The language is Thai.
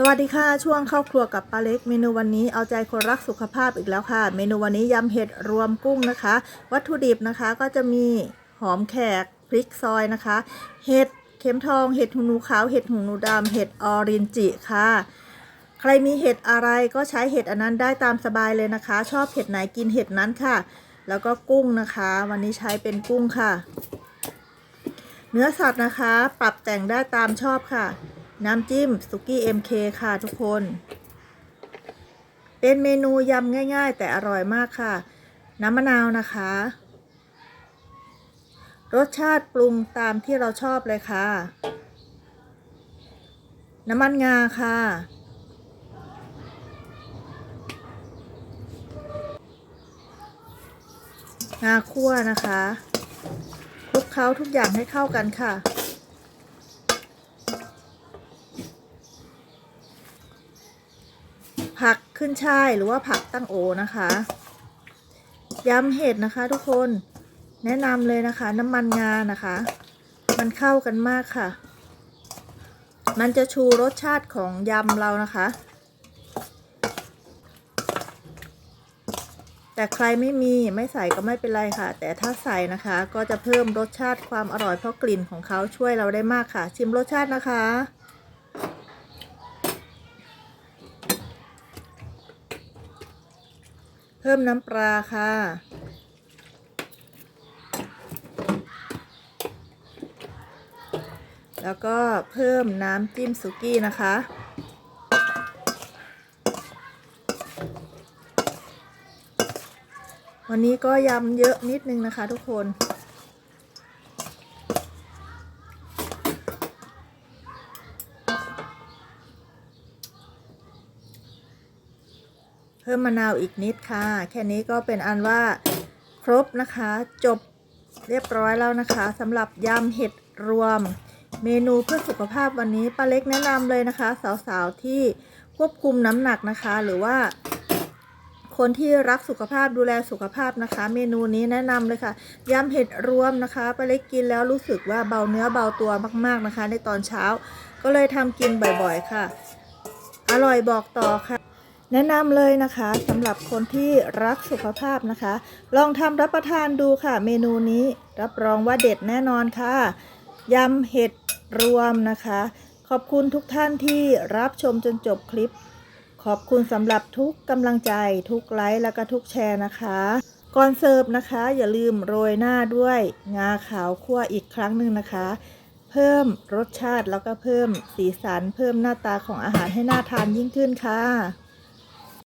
สวัสดีค่ะ ช่วงเข้าครัวกับปาเล็ก เมนูวันนี้เอาใจคนรักสุขภาพอีกแล้วค่ะ เมนูวันนี้ยำเห็ดรวมกุ้งนะคะ วัตถุดิบนะคะก็จะมีหอมแขกพริกซอยนะคะ เห็ดเข็มทอง เห็ดหูหนูขาว เห็ดหูหนูดำเห็ดออรินจิค่ะ ใครมีเห็ดอะไรก็ใช้เห็ดอันนั้นได้ตามสบายเลยนะคะ ชอบเห็ดไหนกินเห็ดนั้นค่ะ แล้วก็กุ้งนะคะ วันนี้ใช้เป็นกุ้งค่ะ เนื้อสัตว์นะคะ ปรับแต่งได้ตามชอบค่ะ น้ำจิ้มสุกี้ MK ค่ะทุกคน เป็นเมนูยำง่ายๆ แต่อร่อยมากค่ะ น้ำมะนาวนะคะ รสชาติปรุงตามที่เราชอบเลยค่ะ น้ำมันงาค่ะ งาคั่วนะคะคลุกเคล้าทุกอย่างให้เข้ากันค่ะ ผักขึ้นช่ายหรือว่าผักตั้งโอนะคะยำเห็ดนะคะทุกคนแนะนำเลยนะคะ น้ำมันงานะคะ มันเข้ากันมากค่ะ มันจะชูรสชาติของยำเรานะคะ แต่ใครไม่มีไม่ใส่ก็ไม่เป็นไรค่ะ แต่ถ้าใส่นะคะก็จะเพิ่มรสชาติความอร่อยเพราะกลิ่นของเขาช่วยเราได้มากค่ะ ชิมรสชาตินะคะ พิ่มน้ำปลาค่ะ แล้วก็เพิ่มน้ำจิ้มสุกี้นะคะ วันนี้ก็ยำเยอะนิดนึงนะคะทุกคน พิ่มมะนาวอีกนิดค่ะ แค่นี้ก็เป็นอันว่าครบนะคะ จบเรียบร้อยแล้วนะคะสำหรับยำเห็ดรวม เมนูเพื่อสุขภาพวันนี้ป้าเล็กแนะนำเลยนะคะ สาวๆที่ควบคุมน้ำหนักนะคะ หรือว่า คนที่รักสุขภาพดูแลสุขภาพนะคะ เมนูนี้แนะนำเลยค่ะยำเห็ดรวมนะคะป้าเล็กกินแล้วรู้สึกว่าเบาเนื้อเบาตัวมากๆนะคะ ในตอนเช้า ก็เลยทำกินบ่อยๆ ค่ะ อร่อยบอกต่อค่ะ แนะนำเลยนะคะสำหรับคนที่รักสุขภาพนะคะ ลองทำรับประทานดูค่ะ เมนูนี้รับรองว่าเด็ดแน่นอนค่ะยำเห็ดรวมนะคะ ขอบคุณทุกท่านที่รับชมจนจบคลิป ขอบคุณสำหรับทุกกำลังใจ ทุกไลค์แล้วก็ทุกแชร์นะคะ ก่อนเสิร์ฟนะคะ อย่าลืมโรยหน้าด้วย งาขาวคั่วอีกครั้งหนึ่งนะคะ เพิ่มรสชาติแล้วก็เพิ่มสีสัน เพิ่มหน้าตาของอาหารให้น่าทานยิ่งขึ้นค่ะ